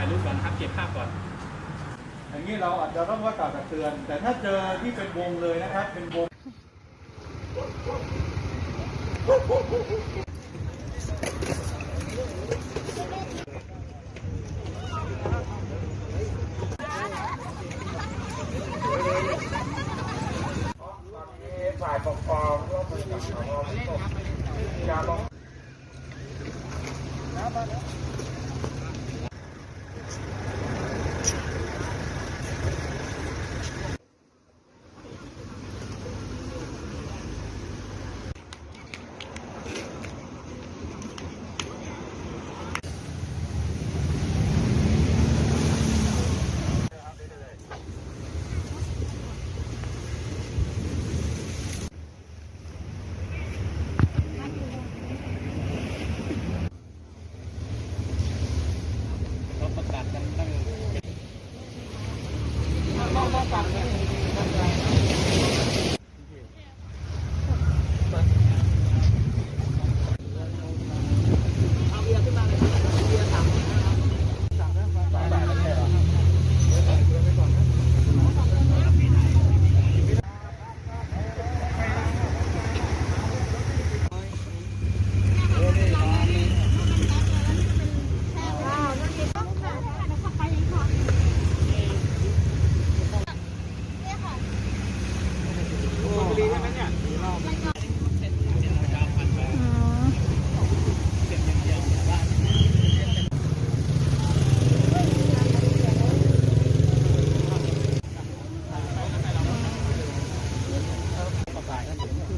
เก็บภาพก่อน อย่างนี้เราอาจจะต้องว่ากล่าวตักเตือน แต่ถ้าเจอที่เป็นวงเลยนะครับ เป็นวง ฝ่ายปกครองร่วมมือกับสพอย่าลง เราประกาศกันตั้ง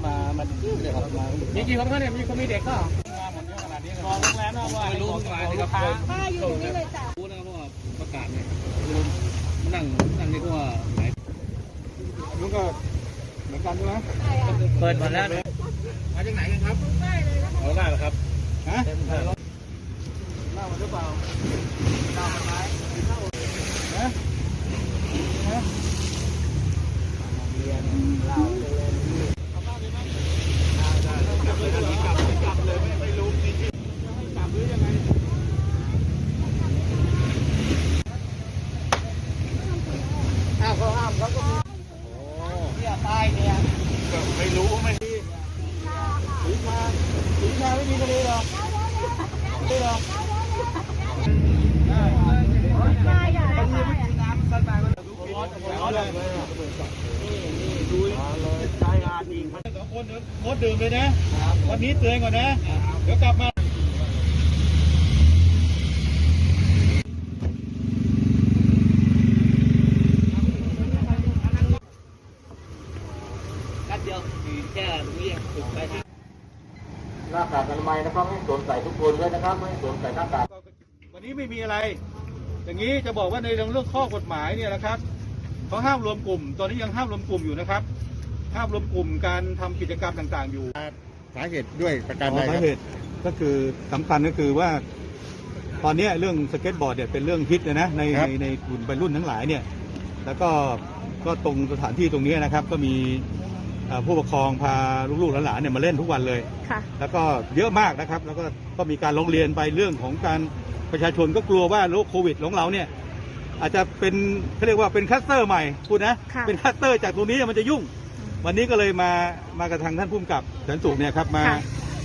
มามันเลย ครับมามีกี่คนครับเนี่ยมีคนมีเด็กก็มาหมดเยอะขนาดนี้มองโรงแรมนะว่าไม่รู้เมื่อวานนี้ครับป้าอยู่ตรงนี้เลยจ้ะรู้นะครับว่าประกาศเนี่ยคือมานั่งนั่งนี่ก็ว่าไหนนู้นก็เหมือนกันใช่ไหมเปิดหมดแล้วมาจากไหนกันครับเอาได้เหรอครับฮะเต็มเลยเล่ามันหรือเปล่าเล่ามันไหมฮะฮะ ห้าม เขาห้ามเขาก็มีเนี่ยตายเนี่ยไม่รู้ไม่สีชาสีชาไม่มีคดีหรอกไม่หรอกได้ป้าอย่าได้ป้าร้อนเลยชายงานอีกสองคนเดี๋ยวงดดื่มเลยนะ วันนี้เตือนก่อนนะ เดี๋ยวกลับมา กันเดียวแค่ตรงนี้ถึงไปที่ หน้ากากอนามัยนะครับให้สวมใส่ทุกคนด้วยนะครับไม่ให้สวมใส่หน้ากากวันนี้ไม่มีอะไร อย่างนี้จะบอกว่าในเรื่องเรื่องข้อกฎหมายเนี่ยนะครับเขาห้ามรวมกลุ่ม ตอนนี้ยังห้ามรวมกลุ่มอยู่นะครับ ห้ามรวมกลุ่มการทำกิจกรรมต่างๆ อยู่สาเหตุด้วยประการใดสาครับเหตุก็คือสำคัญก็คือว่า ตอนนี้เรื่องสเก็ตบอร์ดเนี่ยเป็นเรื่องฮิตเลยนะในครัในบในกลุ่มวัยรุ่นทั้งหลายเนี่ย แล้วก็ก็ตรงสถานที่ตรงนี้นะครับ ก็มีเอ่อ ผู้ปกครองพาลูกๆหลานๆเนี่ยมาเล่นทุกวันเลย ค่ะ แล้วก็เยอะมากนะครับ แล้วก็ก็มีการร้องเรียนไปเรื่องของการประชาชนก็กลัวว่าโรคโควิดของเราเนี่ยอาจจะเป็นเขาเรียกว่าเป็นคลัสเตอร์ใหม่พูดนะค่ะ เป็นคลัสเตอร์จากตรงนี้มันจะยุ่ง วันนี้ก็เลยมามากับทางท่านผู้กำกับแสนสุขเนี่ยครับมาค่ะ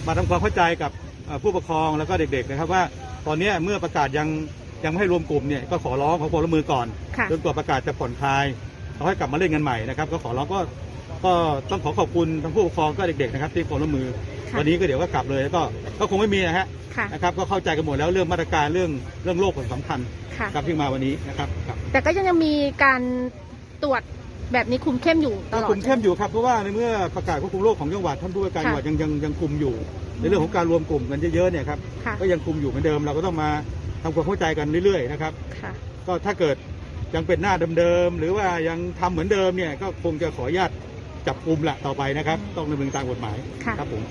มาทำความเข้าใจกับเอ่อผู้ปกครองแล้วก็เด็กๆนะครับว่าตอนเนี้ยเมื่อประกาศยังยังไม่ให้รวมกลุ่มเนี่ยก็ขอร้องขอความร่วมมือก่อน ค่ะ จนกว่าประกาศจะผ่อนคลายเราให้กลับมาเล่นกันใหม่นะครับ ก็ขอร้องก็ ก็ต้องขอขอบคุณทั้งผู้ปกครองก็เด็กๆนะครับที่ความร่วมมือ ค่ะวันนี้ก็เดี๋ยวก็กลับเลยแล้วก็ก็คงไม่มีนะฮะค่ะ นะครับก็เข้าใจกันหมดแล้วเรื่องมาตรการเรื่องเรื่องโรคสำคัญค่ะ ครับที่มาวันนี้นะครับครับ แต่ก็ยังมีการตรวจแบบนี้คุมเข้มอยู่ตก็ลอด คุมเข้มอยู่ครับเพราะว่าในเมื่อประกาศควบคุมโรคของจังหวัดท่านผู้ว่าการจังหวัดยังยังยังคุมอยู่ ในเรื่องของการรวมกลุ่มกันเยอะๆเนี่ยครับค่ะ ก็ยังคุมอยู่เหมือนเดิมเราก็ต้องมาทำความเข้าใจกันเรื่อยๆนะครับค่ะ ก็ถ้าเกิดยังเป็นหน้าเดิมๆหรือว่ายังทำเหมือนเดิมเนี่ยก็คงจะขออนุญาต จับกลุ่มแหละต่อไปนะครับ ต้องดำเนินตามกฎหมายค่ะครับผม